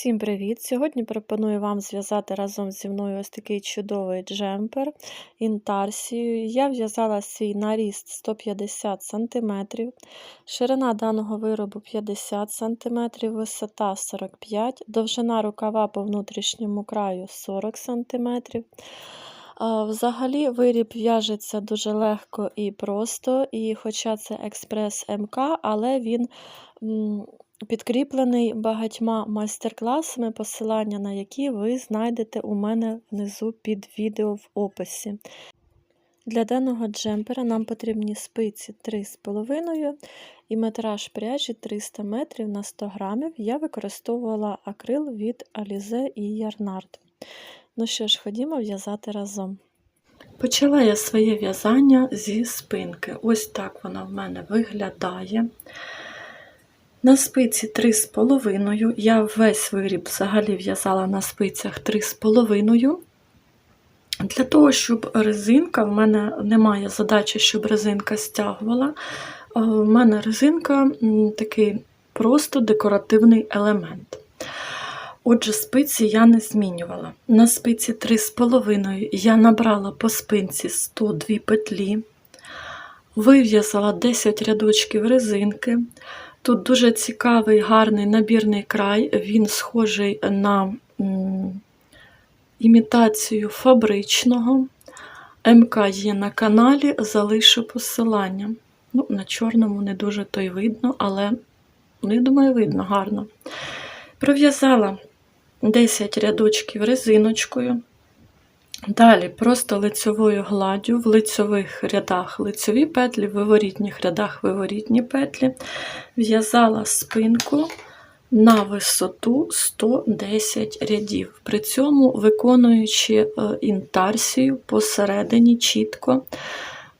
Всім привіт! Сьогодні пропоную вам зв'язати разом зі мною ось такий чудовий джемпер інтарсією. Я в'язала свій наріст 150 см, ширина даного виробу 50 см, висота 45 довжина рукава по внутрішньому краю 40 см. Взагалі виріб в'яжеться дуже легко і просто, і хоча це експрес МК, але він підкріплений багатьма майстер-класами, посилання на які ви знайдете у мене внизу під відео в описі. Для даного джемпера нам потрібні спиці 3,5 і метраж пряжі 300 метрів на 100 грамів. Я використовувала акрил від Alize і Ярнард. Ну що ж, ходімо в'язати разом. Почала я своє в'язання зі спинки. Ось так вона в мене виглядає. На спиці 3,5. Я весь виріб взагалі в'язала на спицях 3,5. Для того, щоб резинка, в мене немає задачі, щоб резинка стягувала. У мене резинка такий просто декоративний елемент. Отже, спиці я не змінювала. На спиці 3,5 я набрала по спинці 102 петлі, вив'язала 10 рядочків резинки. Тут дуже цікавий, гарний набірний край, він схожий на імітацію фабричного. МК є на каналі, залишу посилання. Ну, На чорному не дуже то й видно, але, ну, я думаю, видно гарно. Пров'язала 10 рядочків резиночкою. Далі просто лицьовою гладдю в лицьових рядах лицьові петлі, в виворітніх рядах виворітні петлі, в'язала спинку на висоту 110 рядів, при цьому виконуючи е, інтарсію посередині чітко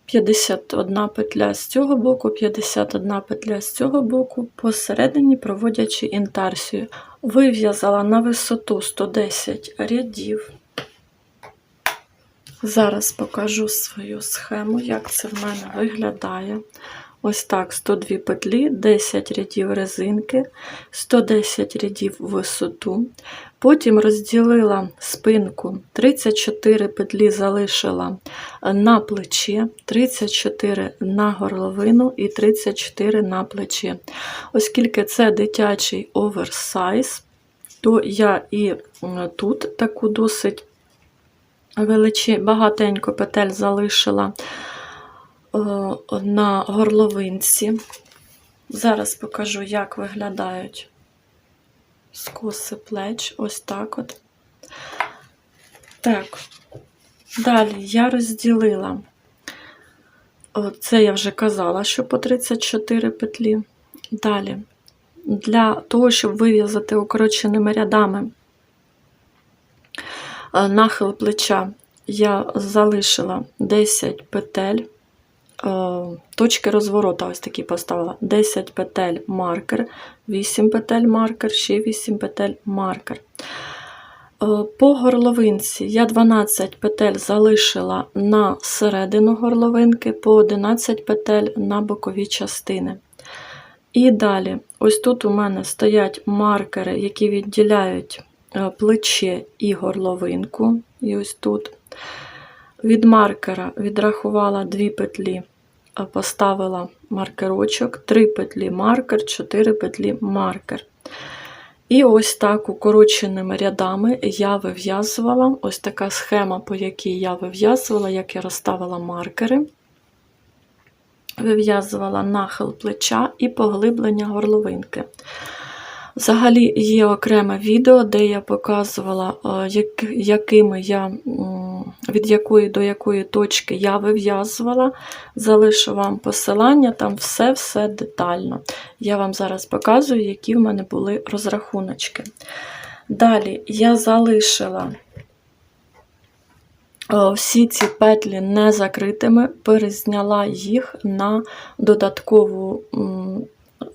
51 петля з цього боку, 51 петля з цього боку, посередині проводячи інтарсію. Вив'язала на висоту 110 рядів. Зараз покажу свою схему, як це в мене виглядає. Ось так: 102 петлі, 10 рядів резинки, 110 рядів висоту. Потім розділила спинку, 34 петлі залишила на плече, 34 на горловину і 34 на плече. Оскільки це дитячий оверсайз, то я і тут таку досить величі, багатенько петель залишила е, на горловинці. Зараз покажу, як виглядають скоси плеч. Ось так от. Так, далі я розділила, це я вже казала, що по 34 петлі. Далі, для того, щоб вив'язати укороченими рядами нахил плеча я залишила 10 петель, е, точки розворота ось такі поставила: 10 петель маркер, 8 петель маркер, ще 8 петель маркер. Е, по горловинці я 12 петель залишила на середину горловинки, по 11 петель на бокові частини. І далі, ось тут у мене стоять маркери, які відділяють Е, плече і горловинку, і ось тут. Від маркера відрахувала дві петлі, е, поставила маркерочок, три петлі маркер, 4 петлі маркер. І ось так укороченими рядами я вив'язувала ось така схема, по якій я вив'язувала, як я розставила маркери, вив'язувала нахил плеча і поглиблення горловинки. Взагалі є окреме відео, де я показувала, е, якими я, від якої до якої точки я вив'язувала. Залишу вам посилання, там все-все детально. Я вам зараз показую, які в мене були розрахуночки. Далі я залишила е, всі ці петлі не закритими, перезняла їх на додаткову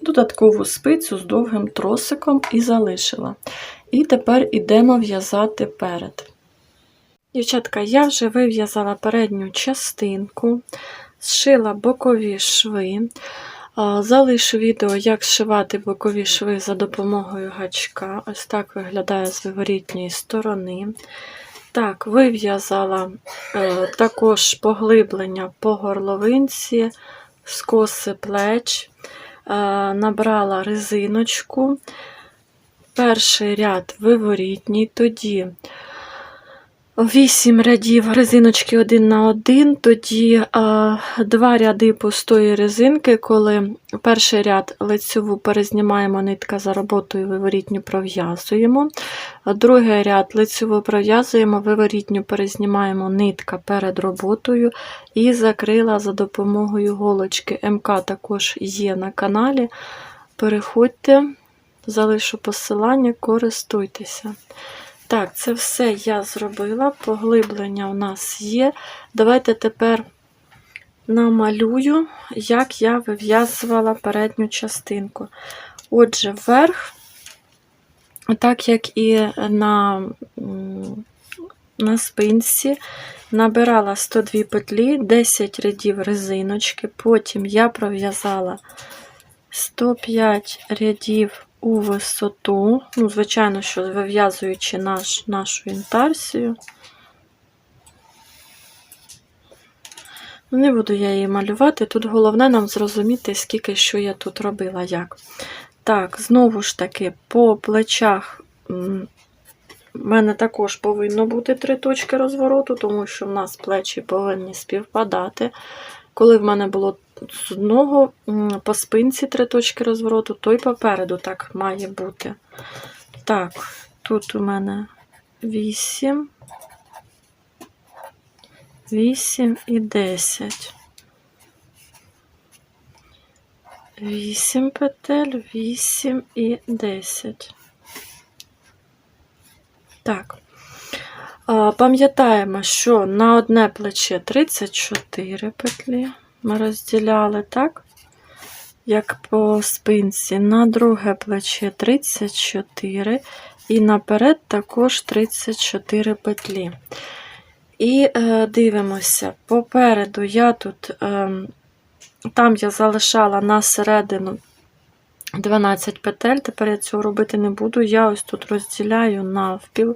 додаткову спицю з довгим тросиком і залишила. І тепер йдемо в'язати перед. Дівчатка, я вже вив'язала передню частинку, зшила бокові шви. Залишу відео, як зшивати бокові шви за допомогою гачка. Ось так виглядає з виворітньої сторони. Так, вив'язала е, також поглиблення по горловинці, скоси плеч, набрала резиночку. Перший ряд виворітній, тоді 8 рядів резиночки один на один, тоді а, два ряди пустої резинки, коли перший ряд лицьову перезнімаємо нитка за роботою, виворітню пров'язуємо. Другий ряд лицьову пров'язуємо, виворітню перезнімаємо нитка перед роботою і закрила за допомогою голочки. МК також є на каналі. Переходьте, залишу посилання, користуйтеся. Так, це все я зробила. Поглиблення у нас є. Давайте тепер намалюю, як я вив'язувала передню частинку. Отже, вверх, так як і на, на спинці, набирала 102 петлі, 10 рядів резиночки, потім я пров'язала 105 рядів у висоту. Ну, звичайно, що вив'язуючи наш, нашу інтарсію. Ну, Не буду я її малювати. Тут головне нам зрозуміти, скільки що я тут робила, як. Так, знову ж таки, по плечах в мене також повинно бути три точки розвороту, тому що в нас плечі повинні співпадати. Коли в мене було з одного по спинці три точки розвороту, то й попереду так має бути. Так, тут у мене 8, 8 і 10. 8 петель, 8 і 10. Так. Пам'ятаємо, що на одне плече 34 петлі ми розділяли, так? Як по спинці, на друге плече 34, і наперед також 34 петлі. І е, дивимося, попереду я тут, е, там я залишала на середину 12 петель, тепер я цього робити не буду. Я ось тут розділяю навпіл.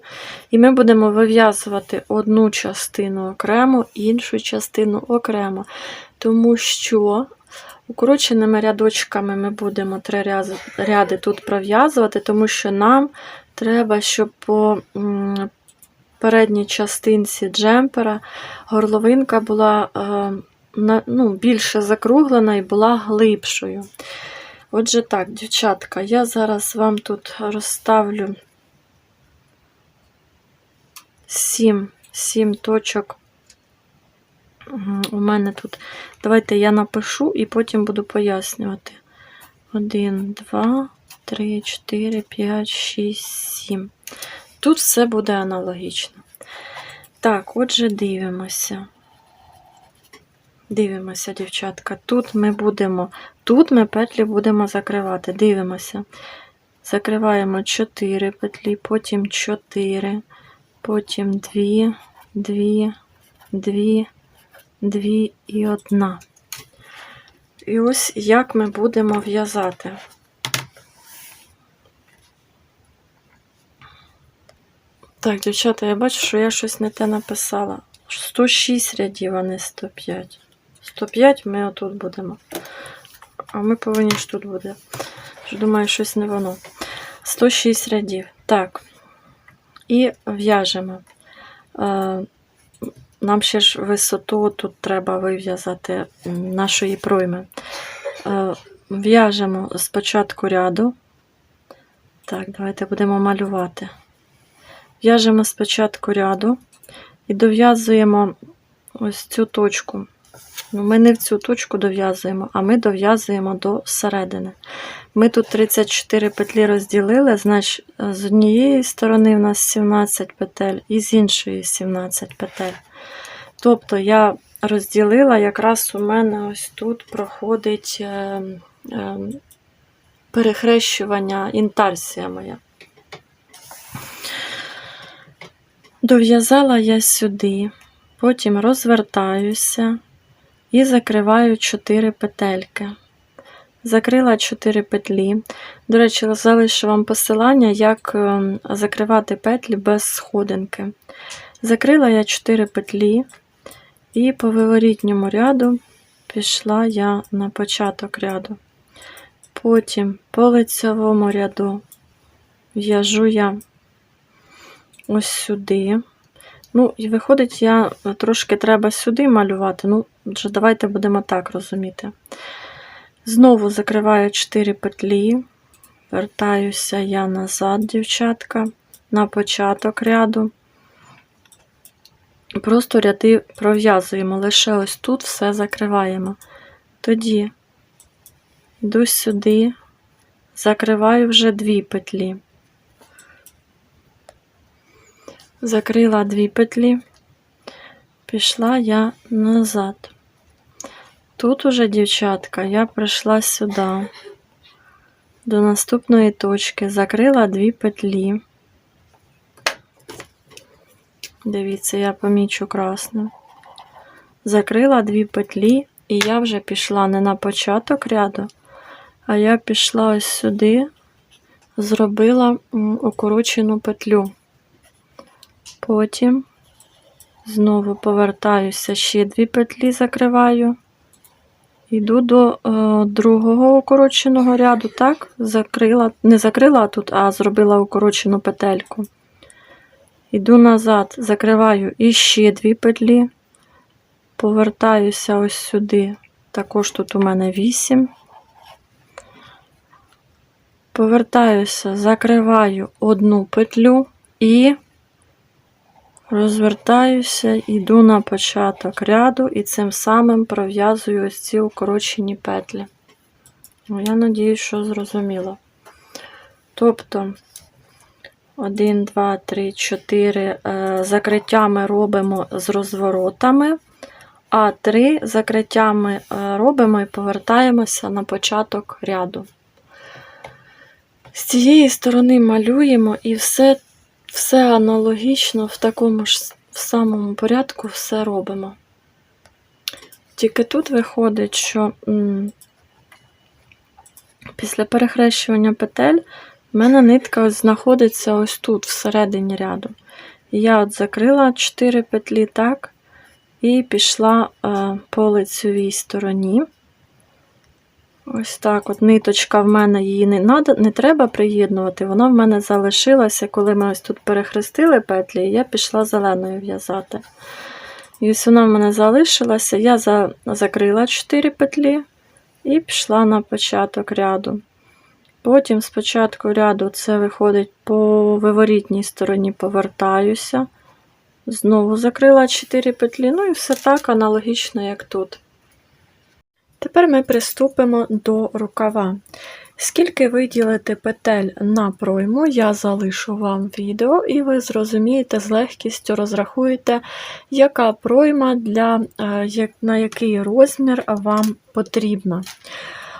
І ми будемо вив'язувати одну частину окремо, іншу частину окремо. Тому що укороченими рядочками ми будемо три ряди, тут пров'язувати, тому що нам треба, щоб по передній частинці джемпера горловинка була е, ну, більше закруглена і була глибшою. Отже, так, дівчатка, я зараз вам тут розставлю 7, 7 точок. У мене тут. Давайте я напишу і потім буду пояснювати. 1, 2, 3, 4, 5, 6, 7. Тут все буде аналогічно. Так, отже, дивимося. Дивимося, дівчатка. Тут ми будемо, тут ми петлі будемо закривати. Дивимося. Закриваємо 4 петлі, потім 4, потім 2, 2, 2, 2 і 1. І ось як ми будемо в'язати. Так, дівчата, я бачу, що я щось не те написала. 106 рядів, а не 105. 105 ми отут будемо. А ми повинні ж тут буде. Думаю, щось не воно. 106 рядів. Так. І в'яжемо. Е, Нам ще ж висоту тут треба вив'язати нашої пройми. Е, В'яжемо спочатку ряду. Так, давайте будемо малювати. В'яжемо спочатку ряду і дов'язуємо ось цю точку. Ми не в цю точку дов'язуємо, а ми дов'язуємо до середини. Ми тут 34 петлі розділили, значить, з однієї сторони в нас 17 петель і з іншої 17 петель. Тобто я розділила, якраз у мене ось тут проходить е, е, перехрещування інтарсія моя. Дов'язала я сюди, потім розвертаюся і закриваю 4 петельки. закрила 4 петлі. До речі, залишу вам посилання, як е, закривати петлі без сходинки. Закрила я 4 петлі, і по виворітньому ряду пішла я на початок ряду. Потім по лицевому ряду в'яжу я ось сюди. Ну, і виходить, я трошки треба сюди малювати. Ну, вже давайте будемо так розуміти. Знову закриваю 4 петлі, вертаюся я назад, дівчатка, на початок ряду. Просто ряди пров'язуємо, лише ось тут все закриваємо. Тоді йду сюди, закриваю вже дві петлі. Закрила дві петлі, пішла я назад. Тут уже, дівчатка, я прийшла сюди, до наступної точки, закрила дві петлі. Дивіться, я помічу красно. Закрила дві петлі, і я вже пішла не на початок ряду, а я пішла ось сюди, зробила укорочену петлю. Потім знову повертаюся, ще дві петлі закриваю. Йду до е, другого укороченого ряду, так, закрила, не закрила тут, а зробила укорочену петельку. Йду назад, закриваю іще дві петлі, повертаюся ось сюди. Також тут у мене 8. Повертаюся, закриваю одну петлю і розвертаюся, йду на початок ряду і цим самим пров'язую ось ці укорочені петлі. Ну, я надіюсь, що зрозуміло. Тобто, 1, 2, 3, 4 закриття ми робимо з розворотами, а 3 закриттями е, робимо і повертаємося на початок ряду. З цієї сторони малюємо і все, все аналогічно в такому ж в самому порядку все робимо. Тільки тут виходить, що м, після перехрещування петель в мене нитка знаходиться ось тут, всередині ряду. Я от закрила 4 петлі так, і пішла е, по лицевій стороні. Ось так от ниточка в мене її не надо, не треба приєднувати, вона в мене залишилася, коли ми ось тут перехрестили петлі, я пішла зеленою в'язати. І ось вона в мене залишилася, я за, закрила 4 петлі і пішла на початок ряду. Потім з початку ряду це виходить по виворітній стороні, повертаюся. Знову закрила 4 петлі, ну і все так аналогічно, як тут. Тепер ми приступимо до рукава. Скільки виділити петель на пройму, я залишу вам відео, і ви зрозумієте, з легкістю розрахуєте, яка пройма для, е, на який розмір вам потрібна.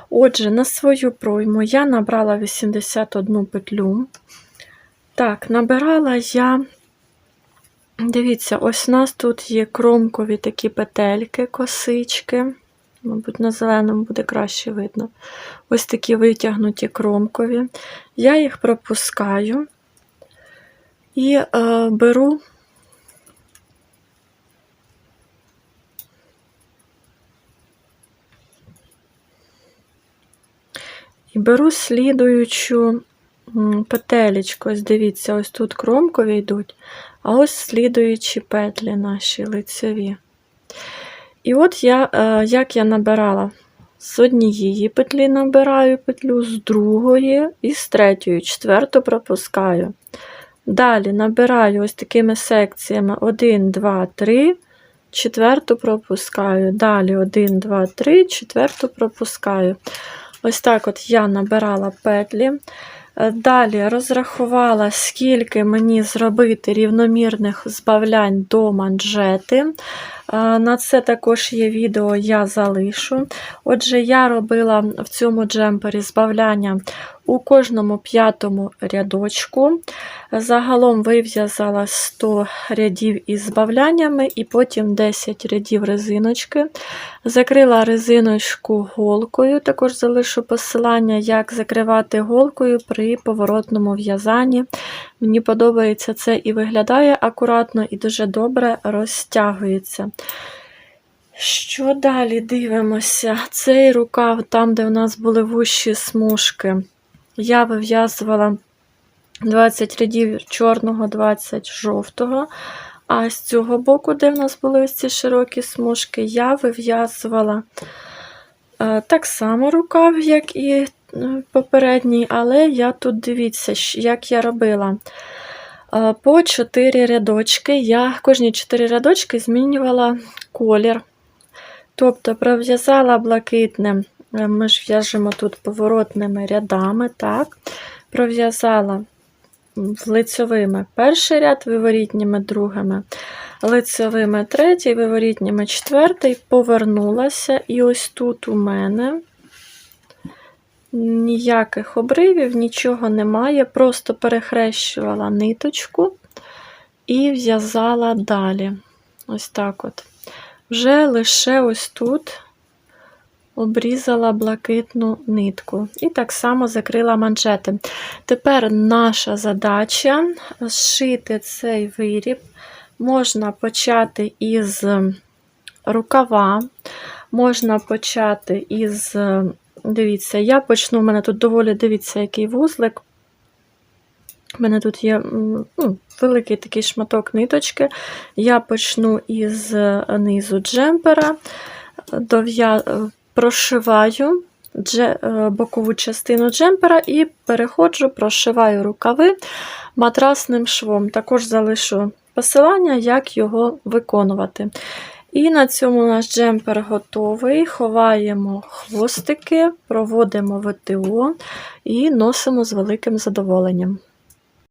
Отже, на свою пройму я набрала 81 петлю. Так, набирала я, дивіться, ось у нас тут є кромкові такі петельки, косички. Мабуть, на зеленому буде краще видно. Ось такі витягнуті кромкові. Я їх пропускаю і е, беру і беру слідуючу петелечку. Ось дивіться, ось тут кромкові йдуть, а ось слідуючі петлі наші лицеві. І от я, е, як я набирала з однієї петлі набираю петлю, з другої і з третьої, четверту пропускаю. Далі набираю ось такими секціями 1, 2, 3, четверту пропускаю. Далі 1, 2, 3, четверту пропускаю. Ось так от я набирала петлі. Е, Далі розрахувала, скільки мені зробити рівномірних збавлянь до манжети. На це також є відео, я залишу. Отже, я робила в цьому джемпері збавляння у кожному п'ятому рядочку. Загалом вив'язала 100 рядів із збавляннями і потім 10 рядів резиночки. Закрила резиночку голкою, також залишу посилання, як закривати голкою при поворотному в'язанні. Мені подобається це і виглядає акуратно, і дуже добре розтягується. Що далі дивимося? Цей рукав, там, де в нас були вущі смужки, я вив'язувала 20 рядів чорного, 20 жовтого. А з цього боку, де в нас були ось ці широкі смужки, я вив'язувала е, так само рукав, як і е, попередній, але я тут дивіться, як я робила. Е, По 4 рядочки, я кожні 4 рядочки змінювала колір. Тобто пров'язала блакитним, е, ми ж в'яжемо тут поворотними рядами, так. Пров'язала м, лицьовими перший ряд, виворітніми другими, лицьовими третій, виворітніми четвертий, повернулася, і ось тут у мене ніяких обривів, нічого немає, просто перехрещувала ниточку і в'язала далі. Ось так от. Вже лише ось тут обрізала блакитну нитку. І так само закрила манжети. Тепер наша задача зшити цей виріб. Можна почати із рукава, можна почати із, дивіться, я почну, у мене тут доволі дивіться, який вузлик. У мене тут є ну, великий такий шматок ниточки. Я почну із низу джемпера, дов'я... прошиваю е, бокову частину джемпера і переходжу, прошиваю рукави матрасним швом. Також залишу посилання, як його виконувати. І на цьому наш джемпер готовий. Ховаємо хвостики, проводимо ВТО і носимо з великим задоволенням.